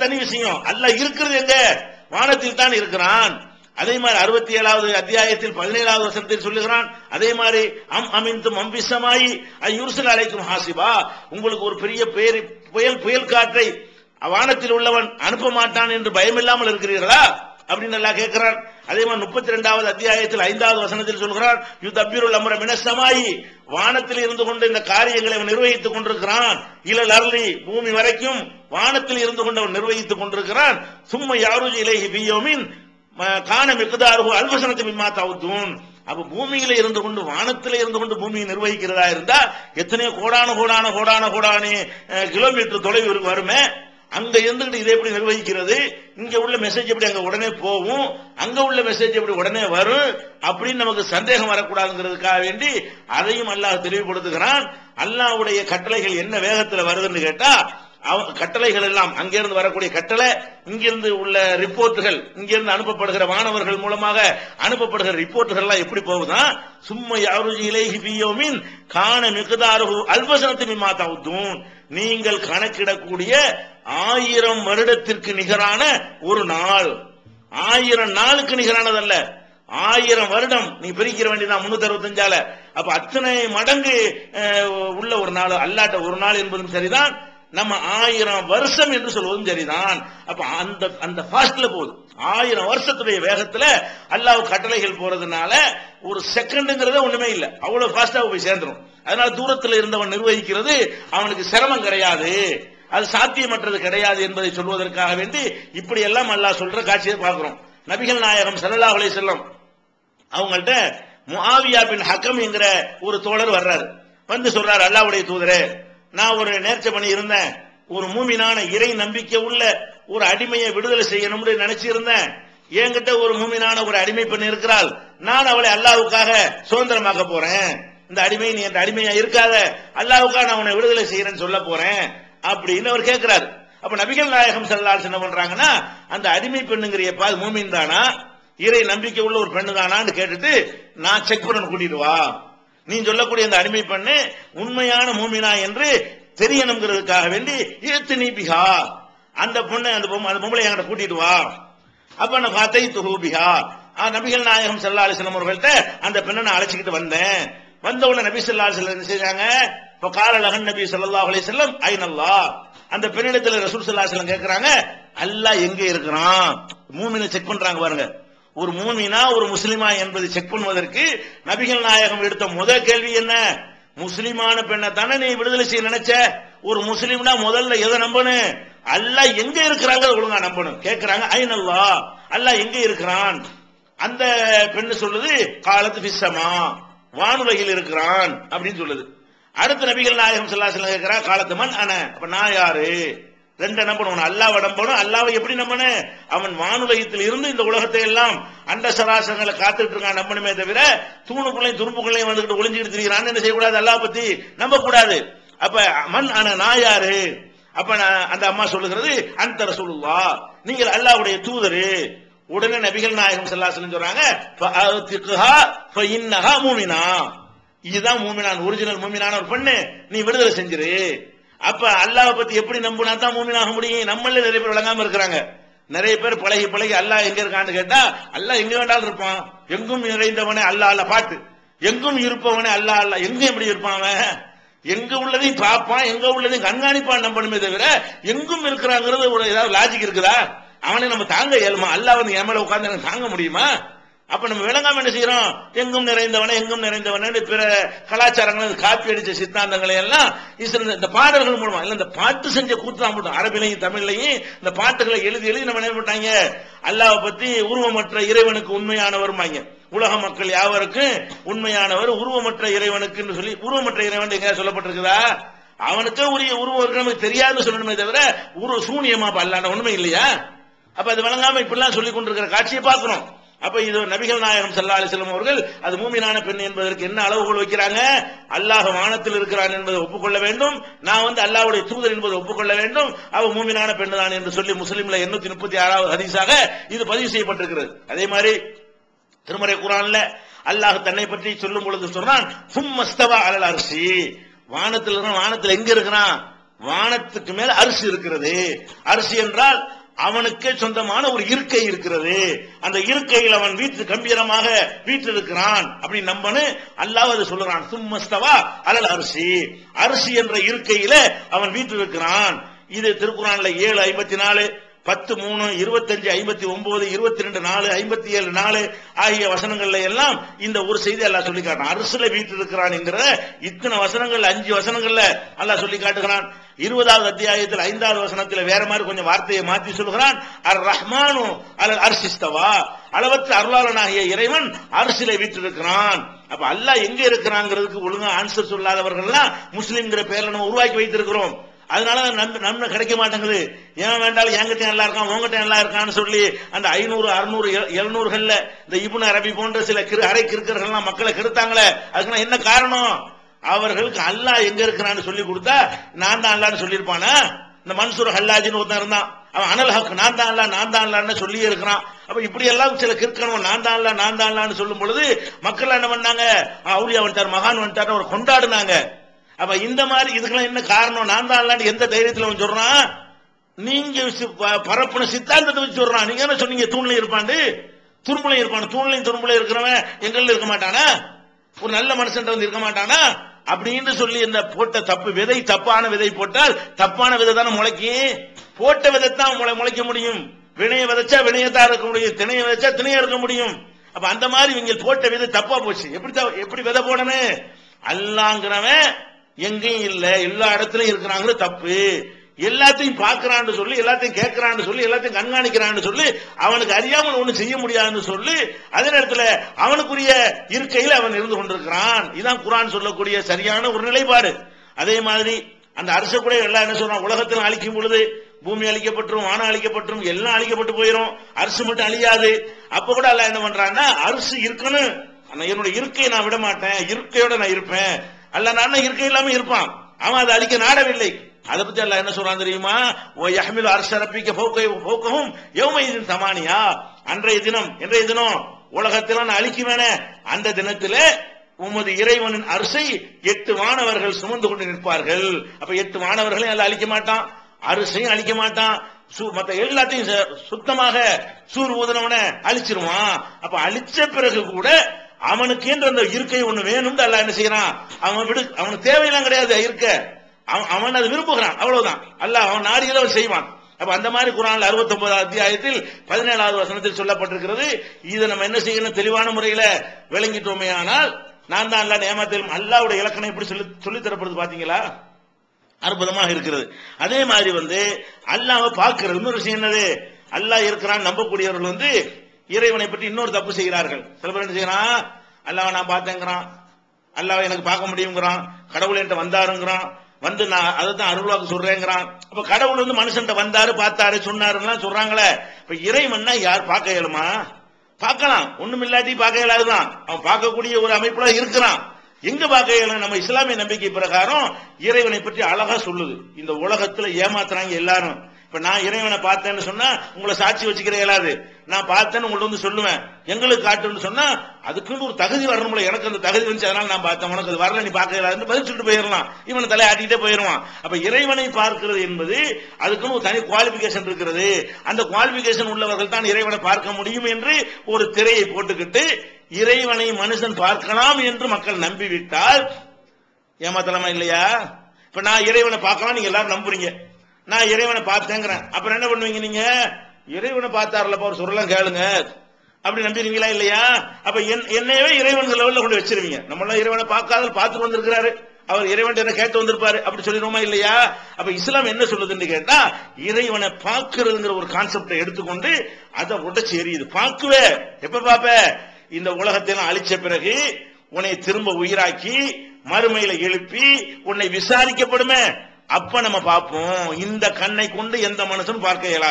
தனி விஷயம். அல்ல இருக்கிறது எங்க? வானத்தில் தான் இருக்கிறான். அதே மாதிரி அறுபத்தி ஏழாவது அத்தியாயத்தில் பதினேழாவது வசனத்தில் சொல்லுகிறான். அதே மாதிரி அம் அமிந்தும் அம்பிசமாயி யுருசல் அழைக்கும் ஹாசிபா. உங்களுக்கு ஒரு பெரிய பெயர் புயல் புயல் காற்றை வானத்தில் உள்ளவன் அனுப்ப மாட்டான் என்று பயமில்லாமல் இருக்கிறீர்களா? அப்படின்னு நல்லா கேட்கிறான் அதே மாதிரி முப்பத்தி ரெண்டாவது அத்தியாயத்தில் ஐந்தாவது வசனத்தில் சொல்கிறான் யு தப்பிருள் அமர மினசமாயி வானத்தில் இருந்து கொண்டு இந்த காரியங்களை அவன் நிர்வகித்துக் கொண்டிருக்கிறான். இளல் அருளி பூமி வரைக்கும் வானத்தில் இருந்து கொண்டு அவன் நிர்வகித்துக் கொண்டிருக்கிறான். சும்மா யாருஜி இலேஹி பியோமின் காண மிக்குதாருகோ அல்வசனத்தை மிம்மாத்தாவுத்தூன் அப்ப பூமியில இருந்து கொண்டு வானத்தில இருந்து கொண்டு பூமியை நிர்வகிக்கிறதா இருந்தா எத்தனையோ கோடான கோடான கோடான கோடானே கிலோமீட்டர் தொலைவு வருமே அங்க இருந்துகிட்டு இதை எப்படி நிர்வகிக்கிறது? இங்க உள்ள மெசேஜ் எப்படி அங்க உடனே போகும்? அங்க உள்ள மெசேஜ் எப்படி உடனே வரும்? அப்படின்னு நமக்கு சந்தேகம் வரக்கூடாதுங்கிறதுக்காக வேண்டி அதையும் அல்லாஹ் தெளிவுபடுத்துகிறான். அல்லாஹ்வுடைய கட்டளைகள் என்ன வேகத்துல வருதுன்னு கேட்டா கட்டளைகள் எல்லாம் அங்கிருந்து வரக்கூடிய கட்டளை இங்கிருந்து உள்ள ரிப்போர்ட்டுகள் இங்கிருந்து அனுப்பப்படுகிற மாணவர்கள் மூலமாக அனுப்பப்படுகிற ரிப்போர்ட்டுகள் எல்லாம் எப்படி போகுதான் சும்மா யாருஜி இலேஹி பியோமின் காண மிகுதாரு அல்பசனத்தின் மாதா உத்தூன் நீங்கள் கணக்கிடக்கூடிய ஆயிரம் வருடத்திற்கு நிகரான ஒரு நாள். ஆயிரம் நாளுக்கு நிகரானதல்ல. ஆயிரம் வருடம் நீ பிரிக்கிற வேண்டியதான் முன்னூத்தி அறுபத்தஞ்சால. அப்ப அத்தனை மடங்கு உள்ள ஒரு நாள் அல்லாட்ட ஒரு நாள் என்பதும் சரிதான். நம்ம ஆயிரம் வருஷம் என்று சொல்வதும் சரிதான். அப்ப அந்த அந்த ஃபாஸ்ட்ல போகுது. ஆயிரம் வருஷத்துடைய வேகத்துல அல்லாஹ் கட்டளைகள் போறதுனால ஒரு செகண்டுங்கிறத ஒண்ணுமே இல்லை. அவ்வளவு ஃபாஸ்டா போய் சேர்ந்துரும். அதனால தூரத்தில் இருந்தவன் நிர்வகிக்கிறது அவனுக்கு சிரமம் கிடையாது. அது சாத்தியமற்றது கிடையாது என்பதை சொல்வதற்காக வேண்டி இப்படி எல்லாம் அல்லாஹ் சொல்ற காட்சியை பார்க்கிறோம். நபிகள் நாயகம் சல்லா அலைஹி செல்லம் அவங்கள்ட்ட முஆவியா பின் ஹக்கம் என்கிற ஒரு தோழர் வர்றாரு. வந்து சொல்றாரு அல்லாவுடைய தூதரே நான் ஒரு நேர்ச்ச பண்ணி இருந்தேன். ஒரு மூமினான இறை நம்பிக்கை உள்ள ஒரு அடிமையை விடுதலை செய்யணும்னு நினைச்சிருந்தேன். என்கிட்ட ஒரு மூமினான ஒரு அடிமை பண்ணி இருக்கிறாள். நான் அவளை அல்லாவுக்காக சுதந்திரமாக்க போறேன். இந்த அடிமை நீ அந்த அடிமையா இருக்காத. அல்லாஹ்வுக்காக நான் உன்னை விடுதலை செய்யறேன்னு சொல்ல போறேன் அப்படின்னு அவர் கேட்கிறாரு அப்ப நபிகள் நாயகம் செல்லால் என்ன பண்றாங்கன்னா அந்த அடிமை பெண்ணுங்கிற எப்பாது மூமின் தானா? இறை நம்பிக்கை உள்ள ஒரு பெண்ணு தானான்னு கேட்டுட்டு நான் செக் பண்ண கூட்டிட்டு வா. நீ சொல்லக்கூடிய அந்த அடிமை பெண்ணு உண்மையான மூமினா என்று தெரியணுங்கிறதுக்காக வேண்டி ஏத்து நீபிகா அந்த பொண்ணை அந்த பொம்மை அந்த பொம்பளை என்கிட்ட கூட்டிட்டு வா. அப்ப நான் பார்த்தை துஹூபிகா நபிகள் நாயகம் ஸல்லல்லாஹு அலைஹி அவர்கள்ட்ட அந்த பெண்ணை நான் அழைச்சிக்கிட்டு வந்தேன். வந்த உடனே நபி சொல்லா என்ன செஞ்சாங்க இப்ப காலலகன் நபி சொல்லா அலி செல்லம் ஐநல்லா அந்த பெண்ணிடத்துல ரசூல் சொல்லா செல்லம் கேட்கிறாங்க அல்லாஹ் எங்க இருக்கிறான்? மூமினை செக் பண்றாங்க பாருங்க. ஒரு மூமினா ஒரு முஸ்லிமா என்பதை செக் பண்ணுவதற்கு நபிகள் நாயகம் எடுத்த முதல் கேள்வி என்ன? முஸ்லிமான பெண்ணை தானே நீ விடுதலை செய்ய நினைச்ச? ஒரு முஸ்லிம்னா முதல்ல எதை நம்பணும் அல்லா எங்க இருக்கிறாங்க? ஒழுங்கா நம்பணும். கேட்கிறாங்க ஐநல்லா அல்லாஹ். எங்க இருக்கிறான்? அந்த பெண்ணு சொல்லுது காலத்து பிசமா வானுலகில் இருக்கிறான் அப்படின்னு சொல்லுது. அடுத்த நபிகள் நாயகம் ஸல்லல்லாஹு கேட்கிறா காலத்து மண் அன அப்ப நான் யாரு? ரெண்டு நம்பணும். அல்லாவை நம்பணும். அல்லாவை எப்படி நம்பன அவன் வானுலகத்தில் இருந்து இந்த உலகத்தை எல்லாம் அண்ட சராசரங்களை காத்துட்டு இருக்கான் நம்பணுமே தவிர தூணுக்குள்ளையும் துருப்புக்குள்ளையும் வந்துகிட்டு ஒளிஞ்சுக்கிட்டு திரிகிறான்னு என்ன செய்யக்கூடாது? அல்லா பத்தி நம்ப கூடாது அப்ப மண் அன நான் யாரு? அப்ப நான் அந்த அம்மா சொல்லுகிறது அந்த சொல்லுவா நீங்கள் அல்லாவுடைய தூதரு. உடனே நபிகள் நாயகம் செல்லாசலம் சொல்றாங்க மூமினா. இதுதான் மூமினான் ஒரிஜினல் மூமினான ஒரு பெண்ணு. நீ விடுதலை செஞ்சிரு. அப்ப அல்லாவை பத்தி எப்படி நம்பினா தான் மூமினாக முடியும். நம்மள நிறைய பேர் விளங்காம இருக்கிறாங்க. நிறைய பேர் பழகி பழகி அல்லாஹ் எங்க இருக்கான்னு கேட்டா அல்லாஹ் எங்க வேண்டாலும் இருப்பான். எங்கும் நிறைந்தவனே அல்லா அல்ல பாட்டு. எங்கும் இருப்பவனே அல்லாஹ் அல்ல எங்கும் எப்படி இருப்பான் அவன்? எங்க உள்ளதையும் பார்ப்பான் எங்க உள்ளதையும் கண்காணிப்பான் நம்பணுமே தவிர எங்கும் இருக்கிறாங்கிறது ஒரு ஏதாவது லாஜிக் இருக்குதா? அவனை நம்ம தாங்க இயலுமா? அல்லாஹ் வந்து என் மேல உட்கார்ந்து எனக்கு தாங்க முடியுமா? அப்ப நம்ம விளங்காம என்ன செய்யறோம்? எங்கும் நிறைந்தவன எங்கும் நிறைந்தவன பிற கலாச்சாரங்கள் காப்பி அடிச்ச சித்தாந்தங்களை எல்லாம் இந்த பாடல்கள் மூலமா இல்ல இந்த பாட்டு செஞ்ச கூத்து தான் போட்டோம். அரபிலையும் தமிழ்லையும் இந்த பாட்டுகளை எழுதி எழுதி நம்ம என்ன பண்ணிட்டாங்க? அல்லாவை பத்தி உருவமற்ற இறைவனுக்கு உண்மையானவருமாங்க உலக மக்கள் யாவருக்கும் உண்மையானவர் உருவமற்ற இறைவனுக்குன்னு சொல்லி உருவமற்ற இறைவன் எங்க சொல்லப்பட்டிருக்குதா? அவனுக்கே உரிய உருவம் இருக்கு நமக்கு தெரியாதுன்னு சொல்லணுமே தவிர உருவ சூனியமா அப்ப உண்மை இல்லையா? அப்ப அது வழங்காம இப்படிலாம் சொல்லி கொண்டிருக்கிற காட்சியை பார்க்கிறோம் அப்ப இது நபிகள் நாயகம் சல்லா அலைஹி அவர்கள் அது மூமினான பெண் என்பதற்கு என்ன அளவுகோல் வைக்கிறாங்க? அல்லாஹ் வானத்தில் இருக்கிறான் என்பதை ஒப்புக்கொள்ள வேண்டும். நான் வந்து அல்லாவுடைய தூதர் என்பதை ஒப்புக்கொள்ள வேண்டும். அவ மூமினான பெண் தான் என்று சொல்லி முஸ்லீம்ல எண்ணூத்தி முப்பத்தி ஆறாவது ஹதீஸாக இது பதிவு செய்யப்பட்டிருக்கிறது. அதே மாதிரி திருமறை குரான்ல அல்லாஹ் தன்னை பற்றி சொல்லும் பொழுது சொன்னான் சும்மஸ்தவா அலல் அரிசி வானத்தில் இருக்கிறான் வானத்தில் எங்க இருக்கிறான்? வானத்துக்கு மேல் அரிசி இருக்கிறது. அரிசி என்றால் அவனுக்கே சொந்தமான ஒரு இருக்கை இருக்கிறது. அந்த இருக்கையில் அவன் வீட்டு கம்பீரமாக வீட்டில் இருக்கிறான் அப்படின்னு நம்பனு அல்லாஹ் அதை சொல்லுறான் சும்மஸ்தவா அலல் அரிசி அரிசி என்ற இருக்கையில அவன் வீட்டில் இருக்கிறான். இது திருக்குறான்ல ஏழு ஐம்பத்தி நாலு பத்து மூணு இருபத்தஞ்சு ஐம்பத்தி ஒன்பது இருபத்தி ரெண்டு நாலு ஐம்பத்தி ஏழு நாலு ஆகிய வசனங்கள்ல எல்லாம் இந்த ஒரு செய்தி அல்லா சொல்லி காட்டுறான். அரசுல வீட்டு இருக்கிறான்ங்கிற இத்தனை வசனங்கள் அஞ்சு வசனங்கள்ல அல்லா சொல்லி காட்டுகிறான். இருபதாவது அத்தியாயத்தில் ஐந்தாவது வசனத்தில் வேற மாதிரி கொஞ்சம் வார்த்தையை மாற்றி சொல்கிறான். அர் ரஹ்மானு அல் அர்சிஸ்தவா அளவற்ற அருளாளனாகிய இறைவன் அரசியலை வீட்டிருக்கிறான். அப்ப அல்லாஹ் எங்க இருக்கிறாங்கிறதுக்கு ஒழுங்கா ஆன்சர் சொல்லாதவர்கள்லாம் முஸ்லிம்ங்கிற பேர்ல நம்ம உருவாக்கி வைத்திருக்கிறோம். அதனால நன்மை நன்மை கிடைக்க மாட்டேங்குது. ஏன் வேண்டாலும் என்கிட்ட நல்லா இருக்கான் உங்ககிட்ட நல்லா இருக்கான்னு சொல்லி அந்த ஐநூறு அறுநூறு எழுநூறுகள்ல இந்த இபுன் அரபி போன்ற சில கிரு அரை கிருக்கர்கள்லாம் மக்களை கெடுத்தாங்களே அதுக்கு என்ன காரணம்? அவர்களுக்கு அல்லாஹ் எங்க இருக்கிறான்னு சொல்லி கொடுத்தா நான் தான் அல்லான்னு சொல்லியிருப்பானா? இந்த மன்சூர் ஹல்லாஜின்னு ஒருத்தன் இருந்தான். அவன் அனல் ஹக் நான் தான் அல்ல நான் தான் இல்லான்னு சொல்லி இருக்கிறான். அப்ப இப்படி எல்லாம் சில கிற்கணும் நான் தான் அல்ல நான் தான் இல்லான்னு சொல்லும் பொழுது மக்கள் என்ன பண்ணாங்க? அவுளியா வந்துட்டார் மகான் வந்துட்டார் அவர் கொண்டாடுனாங்க. அப்ப இந்த மாதிரி இதுக்கெல்லாம் என்ன காரணம்? நான் தான் எந்த தைரியத்தில் அவன் சொல்றான்? நீங்க சி- ப- பரப்புன சித்தாந்தத்தை வச்சு சொல்றான். நீங்க என்ன சொன்னீங்க? தூண்ல இருப்பாண்டு துரும்புல இருப்பான். தூண்லையும் துரும்புல இருக்கிறவன் எங்கள்ல இருக்க மாட்டானா? ஒரு நல்ல மனுஷன் வந்து இருக்க மாட்டானா? அப்படின்னு சொல்லி இந்த போட்ட தப்பு விதை தப்பான விதை போட்டால் தப்பான விதை தானே முளைக்கும் போட்ட விதைத்தான் முளை முளைக்க முடியும். வினைய விதைச்சா வினையத்தான் இருக்க முடியும். திணைய விதைச்சா திணையா இருக்க முடியும். அப்ப அந்த மாதிரி இவங்க போட்ட விதை தப்பா போச்சு. எப்படி எப்படி விதை போடணும்? அல்லாங்கிறவன் எங்கேயும் இல்ல. எல்லா இடத்துலயும் இருக்கிறாங்களோ தப்பு. எல்லாத்தையும் பார்க்கறான்னு சொல்லி எல்லாத்தையும் கேட்கறான்னு சொல்லி எல்லாத்தையும் கண்காணிக்கிறான்னு சொல்லி அவனுக்கு அறியாமல் ஒன்றும் செய்ய முடியாதுன்னு சொல்லி அதே நேரத்துல அவனுக்குரிய இருக்கையில் அவன் இருந்து கொண்டிருக்கிறான். இதான் குரான் சொல்லக்கூடிய சரியான ஒரு நிலைப்பாடு. அதே மாதிரி அந்த அரச கூட எல்லாம் என்ன சொல்றான்? உலகத்தில் அழிக்கும் பொழுது பூமி அழிக்கப்பட்டுரும் வானம் அழிக்கப்பட்டுரும் எல்லாம் அழிக்கப்பட்டு போயிடும் அரசு மட்டும் அழியாது. அப்ப கூட எல்லாம் என்ன பண்றான்னா அரசு இருக்கணும். என்னோட இருக்கையை நான் விட மாட்டேன் இருக்கையோட நான் இருப்பேன். அல்ல நான் இருக்கை இல்லாம இருப்பான். அவன் அதை அழிக்க நாடவில்லை. அதை பத்தி எல்லாம் என்ன சொல்றான் தெரியுமா? ஓ யஹ்மில் அரசரப்பிக்க போக்கவும் யௌமையின் சமானியா. அன்றைய தினம் இன்றைய தினம் உலகத்தில் நான் அழிக்குவேனே அந்த தினத்துல உமது இறைவனின் அரசை எட்டு மாணவர்கள் சுமந்து கொண்டு நிற்பார்கள். அப்ப எட்டு மாணவர்களையும் அல்ல அழிக்க மாட்டான். அரசையும் அழிக்க மாட்டான். மற்ற எல்லாத்தையும் ச- சுத்தமாக சூர் ஊதனவனை அழிச்சிருவான். அப்ப அழிச்ச பிறகு கூட அவனுக்கு என்று அந்த இருக்கை ஒண்ணு வேணும்னு அல்ல என்ன செய்யறான்? அவன் விடு அவனுக்கு தேவையெல்லாம் கிடையாது இருக்க. அவன் அவன் அதை விரும்புகிறான் அவ்வளவுதான். அல்லாஹ் அவன் நாடிகளை அவன் செய்வான். அப்ப அந்த மாதிரி குரான் அறுபத்தி ஒன்பதாவது அத்தியாயத்தில் பதினேழாவது வசனத்தில் சொல்லப்பட்டிருக்கிறது. இதை நம்ம என்ன செய்யணும்? தெளிவான முறையில விளங்கிட்டோமே ஆனால் நான் தான் அல்ல ஏமாத்தலும் அல்லாவுடைய இலக்கணம் எப்படி சொல்லி சொல்லி தரப்படுது பாத்தீங்களா? அற்புதமாக இருக்கிறது. அதே மாதிரி வந்து அல்லாவை பார்க்கிறது. இன்னொரு விஷயம் என்னது? அல்லாஹ் இருக்கிறான் நம்பக்கூடியவர்கள் வந்து இறைவனை பற்றி இன்னொரு தப்பு செய்கிறார்கள். சில பேர் என்ன செய்யறான் அல்லாவ நான் பார்த்தேங்கிறான். அல்லாவை எனக்கு பார்க்க முடியுங்கிறான் கடவுள் என்கிட்ட வந்தாருங்கிறான். வந்து நான் அதை தான் அருள்வாக்கு சொல்றேங்கிறான். அப்ப கடவுள் வந்து மனுஷன்ட்ட வந்தாரு பார்த்தாரு சொன்னாருன்னா சொல்றாங்களே. இப்ப இறைவன்னா யார்? பார்க்க இயலுமா? பார்க்கலாம். ஒண்ணும் இல்லாட்டி பார்க்க இயலாதுதான். அவன் பார்க்கக்கூடிய ஒரு அமைப்புல இருக்கிறான். எங்க பார்க்க இயலும் நம்ம இஸ்லாமிய நம்பிக்கை பிரகாரம் இறைவனை பற்றி அழகா சொல்லுது. இந்த உலகத்துல ஏமாத்துறாங்க எல்லாரும். இப்ப நான் இறைவனை பார்த்தேன்னு சொன்னா உங்களை சாட்சி வச்சுக்கிற இயலாது. நான் பார்த்தேன்னு உங்கள்ட்ட வந்து சொல்லுவேன். எங்களுக்கு காட்டுன்னு சொன்னா அதுக்குன்னு ஒரு தகுதி வரணும்ல எனக்கு அந்த தகுதி வந்துச்சு அதனால நான் பார்த்தேன். உனக்கு அது வரல நீ பார்க்க இயலாதுன்னு பதில் சொல்லிட்டு போயிடலாம். இவனை தலை ஆட்டிட்டே போயிடுவான். அப்ப இறைவனை பார்க்கிறது என்பது அதுக்குன்னு ஒரு தனி குவாலிபிகேஷன் இருக்கிறது. அந்த குவாலிபிகேஷன் உள்ளவர்கள் தான் இறைவனை பார்க்க முடியும் என்று ஒரு திரையை போட்டுக்கிட்டு இறைவனை மனுஷன் பார்க்கலாம் என்று மக்கள் நம்பிவிட்டால் ஏமாத்தலாமா இல்லையா? இப்ப நான் இறைவனை பார்க்கலாம் நீங்க எல்லாரும் நம்புறீங்க. நான் இறைவனை பார்த்தேங்கிறேன். அப்புறம் என்ன பண்ணுவீங்க நீங்க? இறைவனை பார்த்தாருலப்பா ஒரு சொல்லலாம் கேளுங்க. அப்படி நம்பிடுவீங்களா இல்லையா? அப்ப என்- என்னையவே இறைவன் லெவல்ல கொண்டு வச்சிருவீங்க. நம்ம எல்லாம் இறைவனை பார்க்காத பார்த்துட்டு வந்திருக்கிறாரு. அவர் இறைவன் என்ன கேட்டு வந்திருப்பாரு? அப்படி சொல்லிடுவோமா இல்லையா? அப்ப இஸ்லாம் என்ன சொல்லுதுன்னு கேட்டா இறைவனை பார்க்கறதுங்கிற ஒரு கான்செப்டை எடுத்துக்கொண்டு அதை உடைச்சு எரியுது பார்க்குவே. எப்ப பாப்ப இந்த உலகத்தை அழிச்ச பிறகு உன்னை திரும்ப உயிராக்கி மறுமையில எழுப்பி உன்னை விசாரிக்கப்படுமே. அப்ப நம்ம பார்ப்போம். இந்த கண்ணை கொண்டு எந்த மனுஷன் பார்க்க இயலாது.